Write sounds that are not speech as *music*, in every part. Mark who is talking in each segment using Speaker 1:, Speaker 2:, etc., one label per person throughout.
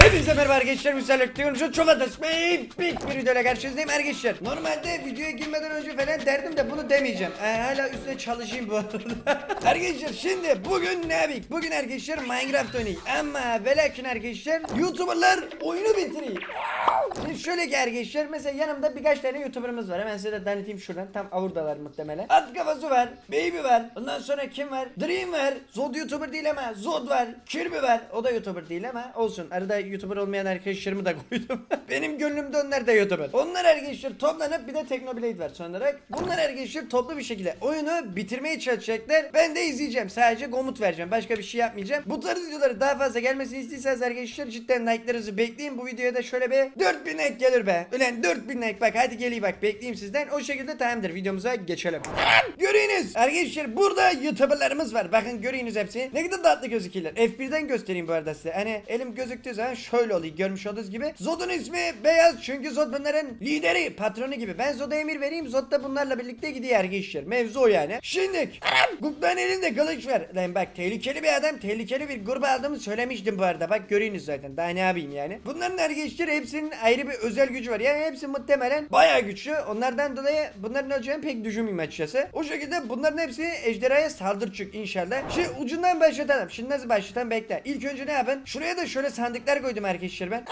Speaker 1: Hepinize merhaba arkadaşlar. Müsaade Teknoloji çok ateşmeyi bir bir videoyla karşınızdayım arkadaşlar. Normalde videoya girmeden önce falan derdim de bunu demeyeceğim. Ee, hala üstüne çalışayım bu arada. *laughs* arkadaşlar şimdi bugün ne yapayım? Bugün arkadaşlar Minecraft oynayayım. Ama ve lakin arkadaşlar YouTuber'lar oyunu bitireyim. Şöyle ki arkadaşlar mesela yanımda birkaç tane YouTuber'ımız var. Hemen size de tanıtayım şuradan. Tam avurdalar muhtemelen. At kafası var. Baby var. Ondan sonra kim var? Dream var. Zod YouTuber değil ama Zod var. Kirby var. O da YouTuber değil ama olsun. Arada YouTuber olmayan arkadaşlarımı da *laughs* koydum. Benim gönlümde onlar da YouTuber. Onlar arkadaşlar toplanıp bir de Technoblade var son olarak. Bunlar arkadaşlar toplu bir şekilde oyunu bitirmeye çalışacaklar. Ben de izleyeceğim. Sadece komut vereceğim. Başka bir şey yapmayacağım. Bu tarz videoları daha fazla gelmesini istiyorsanız arkadaşlar cidden like'larınızı bekleyin. Bu videoya da şöyle bir 4000 like gelir be. Ulan 4000 like bak hadi geleyim bak bekleyeyim sizden. O şekilde tamamdır videomuza geçelim. Görüyorsunuz arkadaşlar burada YouTuber'larımız var. Bakın görüyorsunuz hepsi. Ne kadar tatlı gözüküyorlar. F1'den göstereyim bu arada size. Hani elim gözüktüğü zaman şöyle oluyor. Görmüş olduğunuz gibi. Zod'un ismi Beyaz çünkü Zod bunların lideri, patronu gibi. Ben Zod'a emir vereyim. Zod da bunlarla birlikte gidiyor arkadaşlar. Mevzu o yani. Şimdi Guk'tan elinde kılıç var. Lan bak tehlikeli bir adam. Tehlikeli bir gruba aldığımı söylemiştim bu arada. Bak görüyorsunuz zaten. Daha ne yapayım yani. Bunların arkadaşlar hepsinin ayrı bir özel gücü var. Yani hepsi muhtemelen bayağı güçlü. Onlardan dolayı bunların öleceğini pek düşünmüyorum açıkçası. O şekilde bunların hepsi ejderhaya saldıracak inşallah. Şimdi ucundan başlatalım. Şimdi nasıl başlatalım bekle. İlk önce ne yapın? Şuraya da şöyle sandıklar koydum arkadaşlar ben.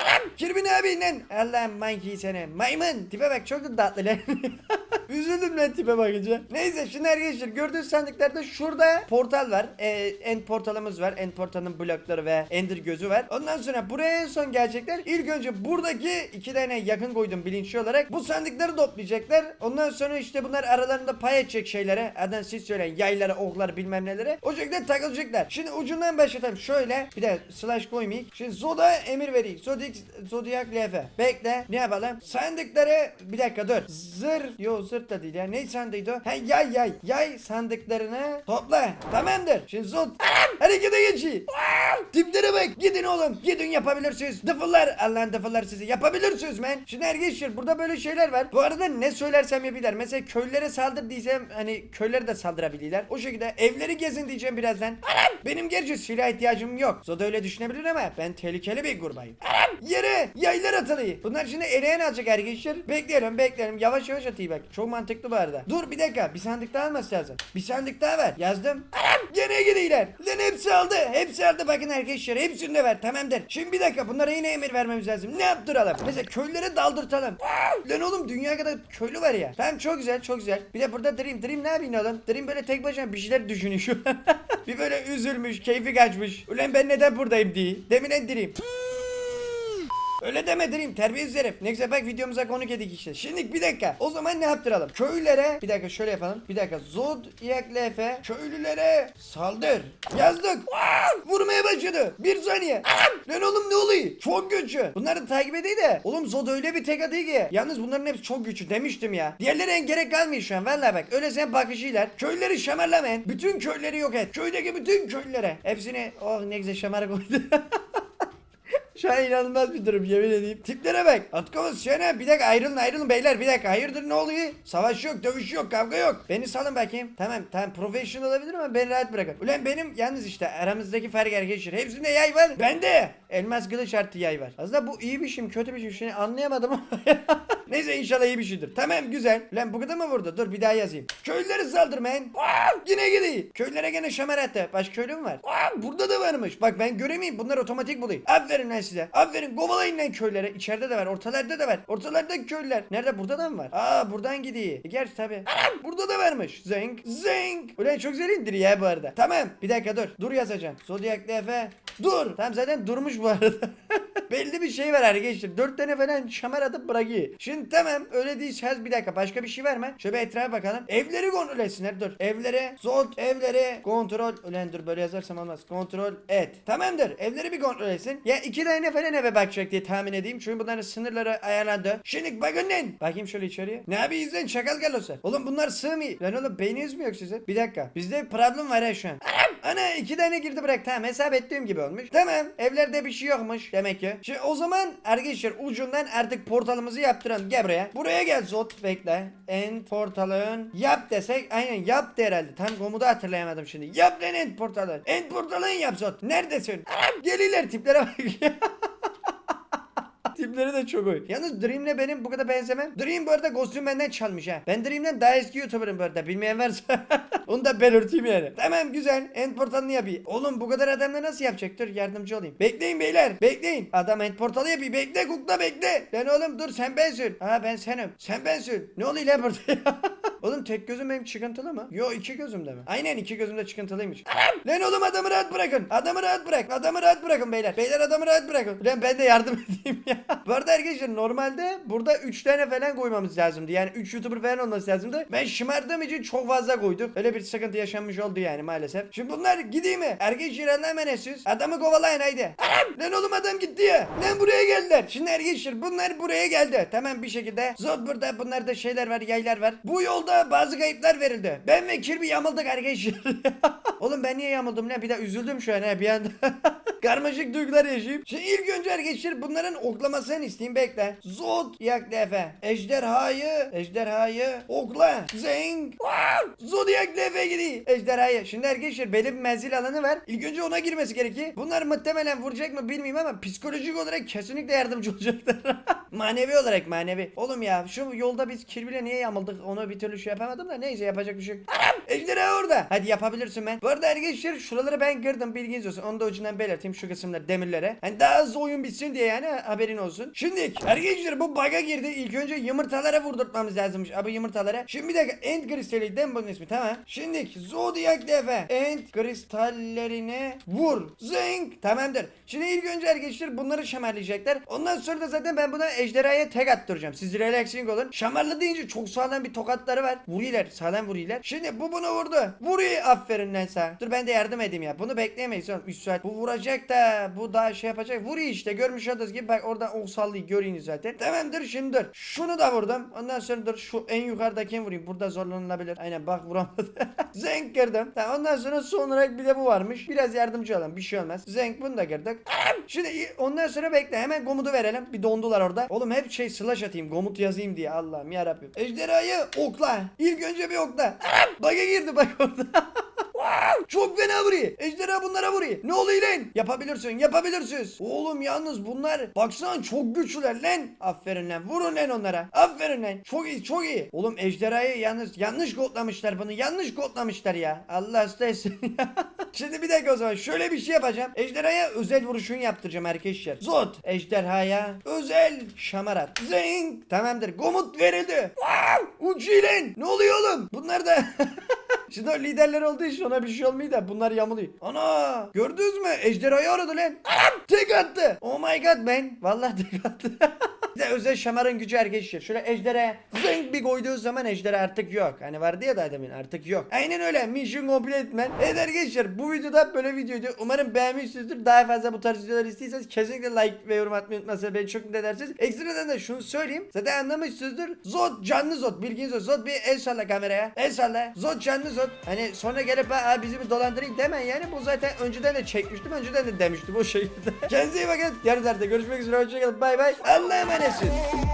Speaker 1: Ne yapayım lan? Allah'ım monkey seni. Maymun. Tipe bak çok da tatlı lan. *laughs* Üzüldüm lan tipe bakınca. Neyse şimdi arkadaşlar gördüğünüz sandıklarda şurada portal var. Ee, end portalımız var. End portalın blokları ve ender gözü var. Ondan sonra buraya en son gelecekler. İlk önce buradaki iki tane yakın koydum bilinçli olarak. Bu sandıkları toplayacaklar. Ondan sonra işte bunlar aralarında pay edecek şeylere. Adın siz söyleyin yaylara, oklar bilmem nelere. O şekilde takılacaklar. Şimdi ucundan başlatalım. Şöyle bir de slash koymayayım. Şimdi Zoda emir vereyim. Zodik, Zodiac LF. Bekle. Ne yapalım? Sandıkları bir dakika dur. Zır. Yo zırt da değil ya. Ne sandıydı? Ha yay yay. Yay sandıklarını topla. Tamamdır. Şimdi Zod harekete geçin. Tiplere bak. Gidin oğlum. Gidin yapabilirsiniz. Dıfıllar. Allah'ın dıfıllar sizi. Yapabilirsiniz men. Şimdi arkadaşlar burada böyle şeyler var. Bu arada ne söylersem yapıyorlar. Mesela köylere saldır diyeceğim. Hani köylere de saldırabilirler. O şekilde evleri gezin diyeceğim birazdan. Anam! Benim gerçi silah ihtiyacım yok. Zoda öyle düşünebilir ama ben tehlikeli bir grubayım. Anam! Yere yaylar atılıyor. Bunlar şimdi eleyen alacak arkadaşlar. Bekleyelim bekleyelim. Yavaş yavaş atayım bak. Çok mantıklı bu arada. Dur bir dakika. Bir sandık daha alması lazım. Bir sandık daha ver. Yazdım. Anam! Gene gidiyorlar. Lan hepsi aldı. Hepsi aldı. Bakın arkadaşlar. Hepsini de ver. Tamamdır. Şimdi bir dakika. Bunlara yine emir vermemiz lazım. Ne yaptıralım? Mesela köylere daldırtalım. Lan oğlum dünya kadar köylü var ya. Tamam çok güzel çok güzel. Bir de burada Dream. Dream ne yapayım oğlum? Dream böyle tek başına bir şeyler düşünüyor *laughs* bir böyle üzülmüş. Keyfi kaçmış. Ulan ben neden buradayım diye. Demin Dream. Öyle deme Dream terbiyesiz herif. Ne güzel bak videomuza konuk edik işte. Şimdi bir dakika. O zaman ne yaptıralım? Köylere bir dakika şöyle yapalım. Bir dakika. Zod Lefe köylülere saldır. Yazdık. Vurmaya başladı. Bir saniye. Aa, lan oğlum ne oluyor? Çok güçlü. Bunları takip edeyim de. Oğlum Zod öyle bir tek atıyor ki. Yalnız bunların hepsi çok güçlü demiştim ya. Diğerlerine gerek kalmıyor şu an. Vallahi bak. Öyle sen bakışıyla. Köyleri şamarlamayın. Bütün köyleri yok et. Köydeki bütün köylülere. Hepsini oh ne güzel şamara koydu. *laughs* Şu an inanılmaz bir durum yemin edeyim. Tiplere bak. Atkovuz şöyle bir dakika ayrılın ayrılın beyler bir dakika. Hayırdır ne oluyor? Savaş yok dövüş yok kavga yok. Beni salın bakayım. Tamam tamam professional olabilir ama beni rahat bırakın. Ulan benim yalnız işte aramızdaki fark arkadaşlar. Hepsinde yay var. Bende. Elmas kılıç artı yay var. Aslında bu iyi bir şey mi kötü bir şey mi? Şimdi anlayamadım ama. *laughs* Neyse inşallah iyi bir şeydir. Tamam güzel. Lan bu kadar mı vurdu? Dur bir daha yazayım. Köylüleri saldırmayın. Aa, yine gidiyor. Köylere gene şamar attı. Başka köylü mü var? Aa, burada da varmış. Bak ben göremeyeyim. Bunlar otomatik buluyor. Aferin lan size. Aferin kovalayın lan köylere. İçeride de var. Ortalarda da var. Ortalarda köylüler. Nerede? Burada da mı var? Aa buradan gidiyor. E, gerçi tabi. burada da varmış. Zeng. Zeng. Ulan çok güzel indiriyor ya bu arada. Tamam. Bir dakika dur. Dur yazacağım. Zodiac Efe. Dur. Tamam zaten durmuş bu arada. *laughs* *laughs* Belli bir şey var arkadaşlar. Dört tane falan şamar atıp bırakıyor. Şimdi tamam öyle değilseniz bir dakika başka bir şey var mı? Şöyle etrafa bakalım. Evleri kontrol etsinler. Dur. Evlere zot evleri kontrol. Ulan dur böyle yazarsam olmaz. Kontrol et. Tamamdır. Evleri bir kontrol etsin. Ya iki tane falan eve bakacak diye tahmin edeyim. Çünkü bunların sınırları ayarlandı. Şimdi bakın lan. Bakayım şöyle içeriye. Ne yapıyorsunuz lan çakal galosu? Oğlum bunlar sığmıyor. Lan oğlum beyniniz mi yok sizin? Bir dakika. Bizde bir problem var ha şu an. Ana iki tane girdi bırak. Tamam hesap ettiğim gibi olmuş. Tamam evlerde bir şey yokmuş demek ki. Şimdi o zaman arkadaşlar ucundan artık portalımızı yaptıralım. Gel buraya. Buraya gel Zot bekle. End portalın yap desek aynen yaptı herhalde. Tam komutu hatırlayamadım şimdi. Yap lan end portalın. End portalın yap Zot. Neredesin? Geliler tiplere bak. *laughs* Tipleri de çok oyun. Yalnız Dream'le benim bu kadar benzemem. Dream bu arada kostüm benden çalmış ha. Ben Dream'den daha eski YouTuber'ım bu arada. Bilmeyen varsa *laughs* onu da belirteyim yani. Tamam güzel. End portalını yapayım. Oğlum bu kadar adamla nasıl yapacaktır? Yardımcı olayım. Bekleyin beyler. Bekleyin. Adam end portalı yapıyor. Bekle kukla bekle. Lan oğlum dur sen bensin. Ha ben senim. Sen bensin. Ne oluyor lan burada ya? *laughs* Oğlum tek gözüm benim çıkıntılı mı? Yo iki gözümde mi? Aynen iki gözümde çıkıntılıymış. Lan oğlum adamı rahat bırakın. Adamı rahat bırak. Adamı rahat bırakın beyler. Beyler adamı rahat bırakın. Lan ben de yardım *laughs* edeyim ya. Bu arada arkadaşlar normalde burada 3 tane falan koymamız lazımdı. Yani 3 YouTuber falan olması lazımdı. Ben şımardığım için çok fazla koyduk. Öyle bir sıkıntı yaşanmış oldu yani maalesef. Şimdi bunlar gideyim mi? Arkadaşlar hemen esiz. Adamı kovalayın haydi. Anam! Lan oğlum adam gitti ya. Lan buraya geldiler. Şimdi arkadaşlar bunlar buraya geldi. Tamam bir şekilde. Zod burada bunlarda şeyler var yaylar var. Bu yolda bazı kayıplar verildi. Ben ve Kirby yamıldık arkadaşlar. *laughs* oğlum ben niye yamıldım lan? Bir de üzüldüm şu an ha bir anda. *laughs* Karmaşık duygular yaşayayım. Şimdi ilk önce arkadaşlar bunların oklamasını isteyeyim bekle. Zod yaklefe. Ejderhayı. Ejderhayı. Okla. Zeng. Zodiac lefe gidiyor. Ejderhayı. Şimdi arkadaşlar belli bir menzil alanı var. İlk önce ona girmesi gerekiyor. Bunlar muhtemelen vuracak mı bilmiyorum ama psikolojik olarak kesinlikle yardımcı *laughs* olacaklar. Manevi olarak manevi. Oğlum ya şu yolda biz Kirby'le niye yamıldık onu bir türlü şey yapamadım da neyse yapacak bir şey yok. Anam! Ejderha orada. Hadi yapabilirsin ben. Bu arada arkadaşlar şuraları ben girdim bilginiz olsun. Onu da ucundan belirteyim şu kısımları demirlere. Hani daha hızlı oyun bitsin diye yani haberin olsun. Şimdi arkadaşlar bu bug'a girdi. İlk önce yumurtalara vurdurtmamız lazımmış. Abi yumurtalara. Şimdi bir dakika end kristali değil mi bunun ismi tamam. Şimdi Zodiac defe. End kristallerine vur. Zing. Tamamdır. Şimdi ilk önce arkadaşlar bunları şamarlayacaklar. Ondan sonra da zaten ben buna ejderhaya tek attıracağım. Siz relaxing olun. Şamarlı deyince çok sağlam bir tokatları var. Vuruyorlar. Sağlam vuruyorlar. Şimdi bu bunu vurdu. Vuruyor. Aferin lan sana. Dur ben de yardım edeyim ya. Bunu bekleyemeyiz oğlum. 3 saat. Bu vuracak da bu daha şey yapacak. Vuruyor işte. Görmüş olduğunuz gibi bak orada ok sallıyor. Görüyorsunuz zaten. Tamamdır şimdi dur. Şunu da vurdum. Ondan sonra dur şu en yukarıdakini vurayım. Burada zorlanılabilir. Aynen bak vuramadı. *laughs* Zenk girdim. Tamam ondan sonra son olarak bir de bu varmış. Biraz yardımcı olalım. Bir şey olmaz. Zenk bunu da girdik. Şimdi ondan sonra bekle. Hemen komutu verelim. Bir dondular orada. Oğlum hep şey slash atayım. Komut yazayım diye. Allah'ım yarabbim. Ejderhayı okla. İlk önce bir okla. Bug'a girdi bak orada. *laughs* Wow, çok fena vuruyor. Ejderha bunlara vuruyor. Ne oluyor lan? Yapabilirsin, yapabilirsiniz. Oğlum yalnız bunlar baksana çok güçlüler lan. Aferin lan. Vurun lan onlara. Aferin lan. Çok iyi, çok iyi. Oğlum ejderhayı yalnız yanlış kodlamışlar bunu. Yanlış kodlamışlar ya. Allah hasta etsin ya. *laughs* Şimdi bir dakika o zaman şöyle bir şey yapacağım. Ejderhaya özel vuruşunu yaptıracağım arkadaşlar. Zot ejderhaya özel şamarat. Zing. Tamamdır. Komut verildi. Wow! Uçuyor lan. Ne oluyor oğlum? Bunlar da *laughs* Şimdi o liderler olduğu için ona bir şey olmuyor da bunlar yamuluyor. Ana gördünüz mü? Ejderhayı aradı lan. Anam tek attı. Oh my god ben. Vallahi tek attı. *laughs* bir de özel şamarın gücü arkadaşlar. Şöyle ejderha zing bir koyduğu zaman ejderha artık yok. Hani vardı ya da demin artık yok. Aynen öyle. Mission complete man. Evet arkadaşlar bu videoda böyle videoydu. Umarım beğenmişsinizdir. Daha fazla bu tarz videolar istiyorsanız kesinlikle like ve yorum atmayı unutmazsanız beni çok mutlu edersiniz. Ekstradan da şunu söyleyeyim. Zaten anlamışsınızdır. Zod canlı Zod. Bilginiz olsun. Zod bir el salla kameraya. El salla. Zod canlı Zod. Hani sonra gelip ha bizi bir dolandırayım demeyin yani. Bu zaten önceden de çekmiştim. Önceden de demiştim o şekilde. *laughs* Kendinize iyi bakın. Yarın derste görüşmek üzere. Hoşçakalın. Bay bay. Allah'a emanetsiniz.